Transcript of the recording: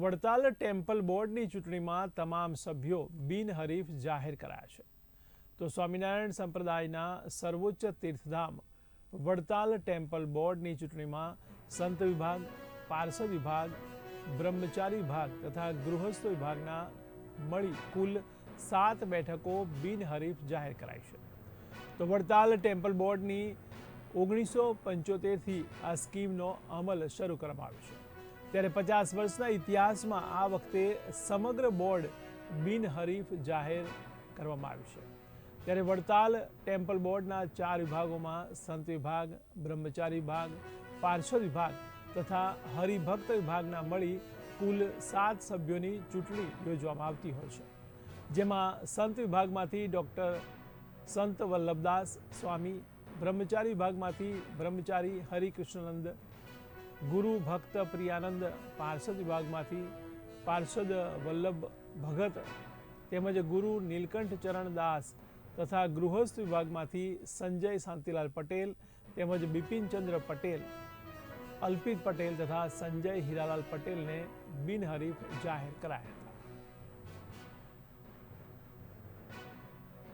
Vadtal temple બોર્ડની ચૂંટણીમાં તમામ સભ્યો બિનહરીફ જાહેર કરાયા છે. તો સ્વામિનારાયણ સંપ્રદાયના સર્વોચ્ચ તીર્થધામ વડતાલ ટેમ્પલ બોર્ડની ચૂંટણીમાં સંત વિભાગ, પાર્ષદ વિભાગ, બ્રહ્મચારી વિભાગ તથા ગૃહસ્થ વિભાગના મળી કુલ સાત બેઠકો બિનહરીફ જાહેર કરાઈ છે. તો વડતાલ ટેમ્પલ બોર્ડની ઓગણીસો પંચોતેરથી આ સ્કીમનો અમલ શરૂ કરવામાં આવ્યો છે. ત્યારે પચાસ વર્ષના ઇતિહાસમાં આ વખતે સમગ્ર બોર્ડ બિનહરીફ જાહેર કરવામાં આવ્યું છે. ત્યારે વડતાલ ટેમ્પલ બોર્ડના ચાર વિભાગોમાં સંત વિભાગ, બ્રહ્મચારી વિભાગ પાર્ષદ વિભાગ તથા હરિભક્ત વિભાગના મળી કુલ સાત સભ્યોની ચૂંટણી યોજવામાં આવતી હોય છે. જેમાં સંત વિભાગમાંથી ડૉક્ટર સંત વલ્લભદાસ સ્વામી, બ્રહ્મચારી વિભાગમાંથી બ્રહ્મચારી હરિકૃષ્ણનંદ ગુરુ ભક્ત પ્રિયાનંદ પાર્ષદ વિભાગમાંથી પાર્ષદ વલ્લભ ભગત તેમજ ગુરુ નીલકંઠ ચરણ દાસ તથા ગૃહસ્થ વિભાગમાંથી સંજય શાંતિલાલ પટેલ તેમજ બિપિનચંદ્ર પટેલ, અલ્પિત પટેલ તથા સંજય હીરાલાલ પટેલને બિનહરીફ જાહેર કરાયા હતા.